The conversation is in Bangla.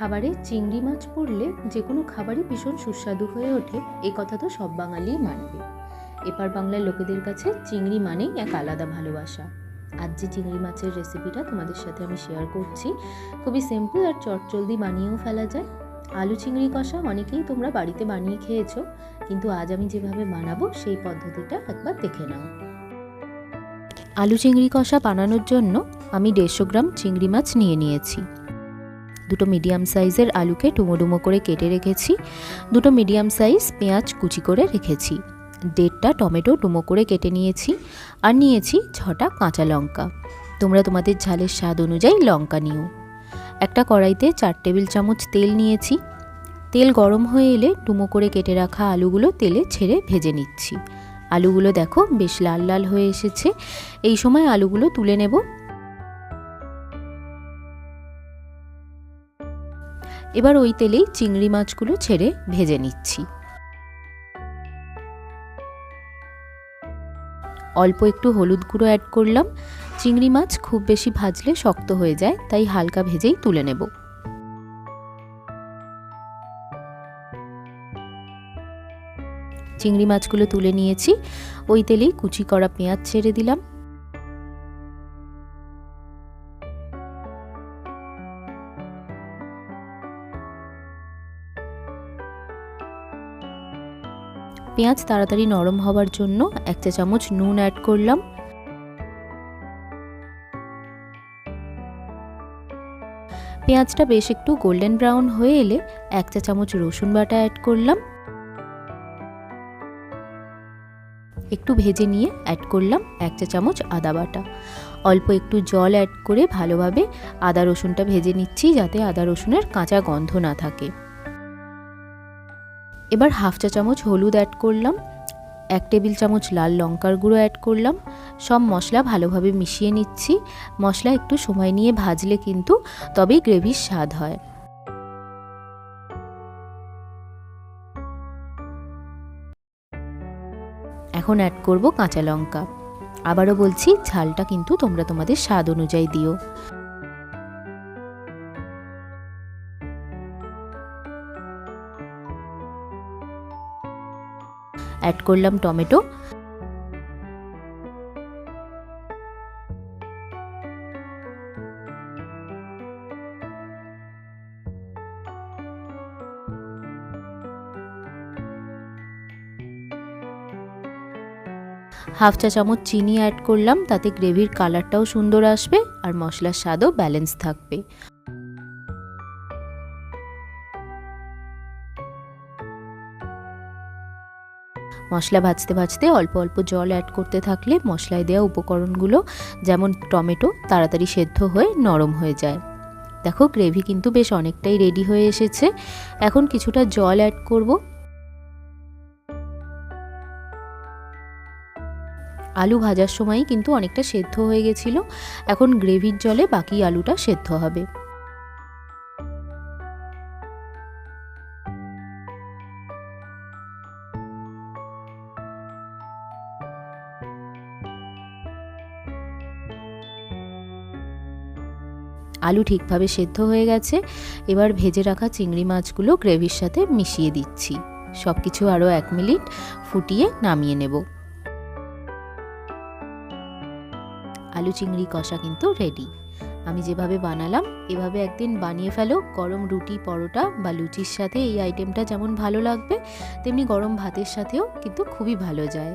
খাবারে চিংড়ি মাছ পড়লে যে কোনো খাবারই ভীষণ সুস্বাদু হয়ে ওঠে, এ কথা তো সব বাঙালিই মানবে। এপার বাংলার লোকেদের কাছে চিংড়ি মানেই এক আলাদা ভালোবাসা। আজ যে চিংড়ি মাছের রেসিপিটা তোমাদের সাথে আমি শেয়ার করছি, খুবই সিম্পল আর চটজলদি বানিয়েও ফেলা যায়। আলু চিংড়ি কষা অনেকেই তোমরা বাড়িতে বানিয়ে খেয়েছো, কিন্তু আজ আমি যেভাবে বানাবো সেই পদ্ধতিটা একবার দেখে নাও। আলু চিংড়ি কষা বানানোর জন্য আমি দেড়শো গ্রাম চিংড়ি মাছ নিয়ে নিয়েছি। দুটো মিডিয়াম সাইজের আলুকে ডুমো ডুমো করে কেটে রেখেছি। দুটো মিডিয়াম সাইজ পেঁয়াজ কুচি করে রেখেছি। দেড়টা টমেটো ডুমো করে কেটে নিয়েছি আর নিয়েছি ছটা কাঁচা লঙ্কা। তোমরা তোমাদের ঝালের স্বাদ অনুযায়ী লঙ্কা নিও। একটা কড়াইতে চার টেবিল চামচ তেল নিয়েছি। তেল গরম হয়ে এলে ডুমো করে কেটে রাখা আলুগুলো তেলে ছেড়ে ভেজে নিচ্ছি। আলুগুলো দেখো বেশ লাল লাল হয়ে এসেছে। এই সময় আলুগুলো তুলে নেব। এবার ওই তেলেই চিংড়ি মাছগুলো ছেড়ে ভেজে নিচ্ছি। অল্প একটু হলুদ গুঁড়ো অ্যাড করলাম। চিংড়ি মাছ খুব বেশি ভাজলে শক্ত হয়ে যায়, তাই হালকা ভেজেই তুলে নেব। চিংড়ি মাছগুলো তুলে নিয়েছি। ওই তেলেই কুচি করা পেঁয়াজ ছেড়ে দিলাম। পেঁয়াজ তাড়াতাড়ি নরম হওয়ার জন্য এক চা চামচ নুন অ্যাড করলাম। পেঁয়াজটা বেশ একটু গোল্ডেন ব্রাউন হয়ে এলে এক চা চামচ রসুন বাটা অ্যাড করলাম। একটু ভেজে নিয়ে অ্যাড করলাম এক চা চামচ আদা বাটা। অল্প একটু জল অ্যাড করে ভালোভাবে আদা রসুনটা ভেজে নিচ্ছি যাতে আদা রসুনের কাঁচা গন্ধ না থাকে। এবার হাফ চা চামচ হলুদ অ্যাড করলাম, এক টেবিল চামচ লাল লঙ্কার গুঁড়ো অ্যাড করলাম, সব মশলা ভালোভাবে মিশিয়ে নিচ্ছি। মশলা একটু সময় নিয়ে ভাজলে কিন্তু তবেই গ্রেভির স্বাদ হয়। এখন অ্যাড করব কাঁচা লঙ্কা। আবারও বলছি, ঝালটা কিন্তু তোমরা তোমাদের স্বাদ অনুযায়ী দিও। অ্যাড করলাম টমেটো। হাফ চা চামচ চিনি অ্যাড করলাম, তাতে গ্রেভির কালারটাও সুন্দর আসবে আর মশলার স্বাদও ব্যালেন্স থাকবে। মশলা ভাজতে ভাজতে অল্প অল্প জল অ্যাড করতে থাকলে মশলায় দেওয়া উপকরণগুলো যেমন টমেটো তাড়াতাড়ি সেদ্ধ হয়ে নরম হয়ে যায়। দেখো গ্রেভি কিন্তু বেশ অনেকটাই রেডি হয়ে এসেছে। এখন কিছুটা জল অ্যাড করব। আলু ভাজার সময় কিন্তু অনেকটা সেদ্ধ হয়ে গেছিল। এখন গ্রেভির জলে বাকি আলুটা সেদ্ধ হবে। আলু ঠিকভাবে সেদ্ধ হয়ে গেছে। এবার ভেজে রাখা চিংড়ি মাছগুলো গ্রেভির সাথে মিশিয়ে দিচ্ছি। সব কিছু আরও এক মিনিট ফুটিয়ে নামিয়ে নেব। আলু চিংড়ি কষা কিন্তু রেডি আমি যেভাবে বানালাম, এভাবে একদিন বানিয়ে ফেলো। গরম রুটি, পরোটা বা লুচির সাথে এই আইটেমটা যেমন ভালো লাগবে, তেমনি গরম ভাতের সাথেও কিন্তু খুবই ভালো যায়।